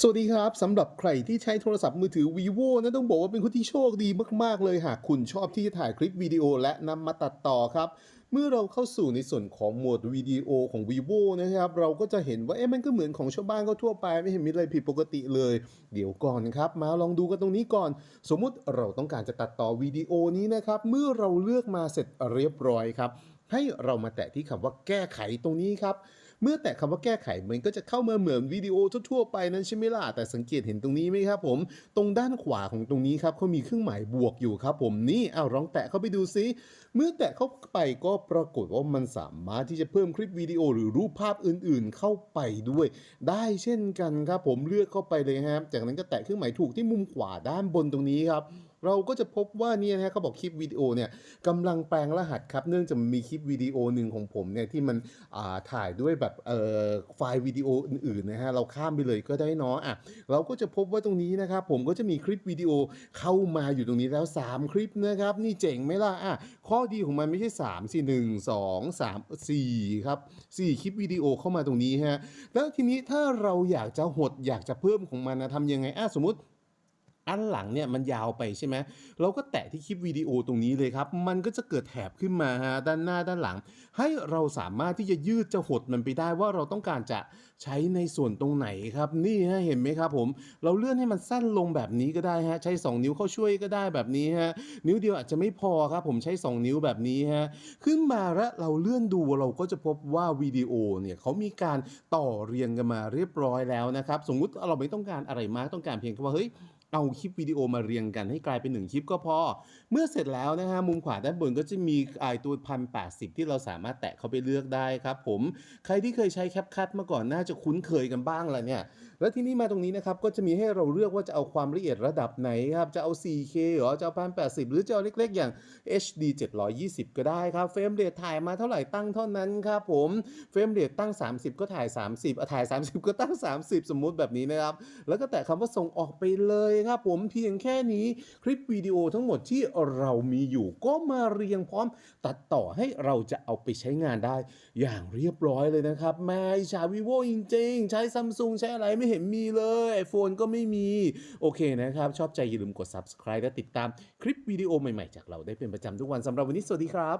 สวัสดีครับสำหรับใครที่ใช้โทรศัพท์มือถือ vivo นะต้องบอกว่าเป็นคนที่โชคดีมาก ๆ เลยหากคุณชอบที่จะถ่ายคลิปวิดีโอและนำมาตัดต่อครับเมื่อเราเข้าสู่ในส่วนของโหมดวิดีโอของ vivo นะครับ เราก็จะเห็นว่าเอ๊ะมันก็เหมือนของชาวบ้านก็ทั่วไปไม่เห็นมีอะไรผิดปกติเลย เดี๋ยวก่อนครับ มาลองดูกันตรงนี้ก่อน สมมุติเราต้องการจะตัดต่อวิดีโอนี้นะครับ เมื่อเราเลือกมาเสร็จเรียบร้อยครับ ให้เรามาแตะที่คำว่าแก้ไขตรงนี้ครับ เมื่อแตะคำว่าแก้ไขมันก็จะเข้ามาเหมือนวิดีโอทั่วๆไปนั้นใช่ไหมล่ะแต่สังเกตเห็นตรงนี้ไหมครับผม ตรงด้านขวาของตรงนี้ครับเขามีเครื่องหมายบวกอยู่ครับผมนี่เอาลองแตะเข้าไปดูซิเมื่อแตะเข้าไปก็ปรากฏว่ามันสามารถที่จะเพิ่มคลิปวิดีโอหรือรูปภาพอื่นๆ เข้าไปด้วย ได้เช่นกันครับผมเลือกเข้าไปเลยครับจากนั้นก็แตะเครื่องหมายถูกที่มุมขวาด้านบนตรงนี้ครับ เราก็จะพบว่าเนี่ยนะเขาบอกคลิปวิดีโอเนี่ยกำลังแปลงรหัสครับ เนื่องจากมีคลิปวิดีโอหนึ่งของผมเนี่ยที่มันถ่ายด้วยแบบไฟล์วิดีโออื่นๆนะฮะเราข้ามไปเลยก็ได้เนาะอะเราก็จะพบว่าตรงนี้นะครับผมก็จะมีคลิปวิดีโอเข้ามาอยู่ตรงนี้แล้ว 3 คลิปนะครับ นี่เจ๋งไหมล่ะอะข้อดีของมันไม่ใช่ 3 สิ1 2 3 4 ครับ 4 คลิปวิดีโอเข้ามาตรงนี้ฮะแล้วทีนี้ถ้าเราอยากจะหดอยากจะเพิ่มของมันนะทำยังไงอะสมมติ อันหลังเนี่ยมันยาวไปใช่ไหมเราก็แตะที่คลิปวิดีโอตรงนี้เลยครับ มันก็จะเกิดแถบขึ้นมาฮะด้านหน้าด้านหลัง ให้เราสามารถที่จะยืดจะหดมันไปได้ว่าเราต้องการจะใช้ในส่วนตรงไหนครับ นี่ฮะเห็นไหมครับผม เราเลื่อนให้มันสั้นลงแบบนี้ก็ได้ฮะ ใช้ 2 นิ้วเข้าช่วยก็ได้แบบนี้ฮะ นิ้วเดียวอาจจะไม่พอครับ ผมใช้ 2 นิ้วแบบนี้ฮะ ขึ้นมาแล้วเราเลื่อนดูเราก็จะพบว่าวิดีโอเนี่ยเขามีการต่อเรียงกันมาเรียบร้อยแล้วนะครับ สมมุติเราไม่ต้องการอะไรมากต้องการเพียงแค่ว่าเฮ้ย เอาคลิปวิดีโอมาเรียงกันให้กลายเป็น 1 คลิปก็พอ เมื่อเสร็จแล้วนะฮะมุมขวาด้านบนก็จะมีไอตัวพันแปดสิบที่เราสามารถแตะเข้าไปเลือกได้ครับผมใครที่เคยใช้แคปคัทมาก่อนน่าจะคุ้นเคยกันบ้างแหละเนี่ย แล้วที่นี่มาตรงนี้นะครับก็จะมีให้เราเลือกว่าจะเอาความละเอียดระดับไหนครับจะเอา 4K หรอจะเอา1080หรือจะเอาเล็กๆ อย่าง HD 720 ก็ได้ครับเฟรมเรทถ่ายมาเท่าไหร่ตั้งเท่านั้นครับผมเฟรมเรทตั้ง 30 ก็ถ่าย 30อะถ่าย 30 ก็ตั้ง 30 สมมุติแบบนี้นะครับแล้วก็แตะคำว่าส่งออกไปเลยครับผมเพียงแค่นี้คลิปวิดีโอทั้งหมดที่เรามีอยู่ก็มาเรียงพร้อม ตัดต่อให้เราจะเอาไปใช้งานได้ อย่างเรียบร้อยเลยนะครับแม่ชาวิโวจริงๆ ใช้ซัมซุงใช้อะไรไม่เห็นมีเลยไอโฟนก็ไม่มี โอเคนะครับ ชอบใจอย่าลืมกด subscribe และติดตามคลิปวิดีโอใหม่ๆ จากเราได้เป็นประจำทุกวันสำหรับวันนี้สวัสดีครับ